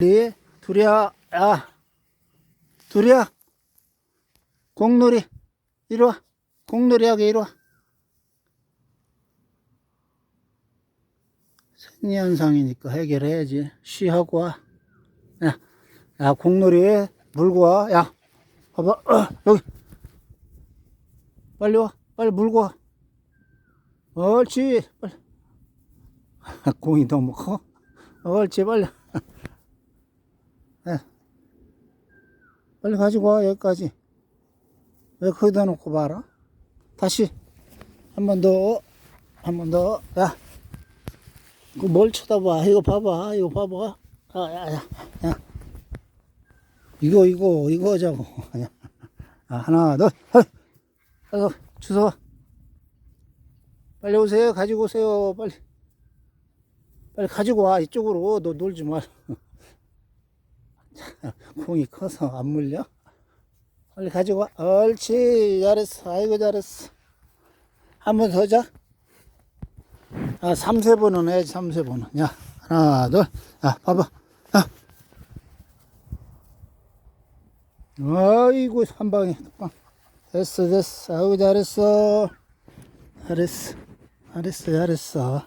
리 둘이야 야 둘이야 공놀이. 이리 와. 공놀이 하게 이리 와. 생리현상이니까 해결해야지. 쉬하고 와. 야, 야 공놀이 물고 와야 봐봐. 어, 여기. 빨리 와. 빨리 물고 와. 옳지. 빨리. 공이 너무 커. 옳지 빨리 예. 빨리 가지고 와 여기까지. 왜 거기다 놓고 봐라. 다시 한 번 더 한 번 더 야. 그뭘 쳐다봐? 이거 봐봐 이거 봐봐. 아, 야, 야, 야. 이거 이거 이거 하자고. 야. 아, 하나 둘 셋. 아이고 주워. 빨리 오세요. 가지고 오세요. 빨리. 빨리 가지고 와 이쪽으로. 너 놀지 말 공이 커서 안 물려? 빨리 가지고 와. 옳지. 잘했어. 아이고, 잘했어. 한 번 더 자. 아, 3, 세 번은 해야지, 3, 세 번은. 야, 하나, 둘. 야, 봐봐. 야. 아이고, 한 방에. 빵. 됐어, 됐어. 아이고, 잘했어. 잘했어. 잘했어, 잘했어.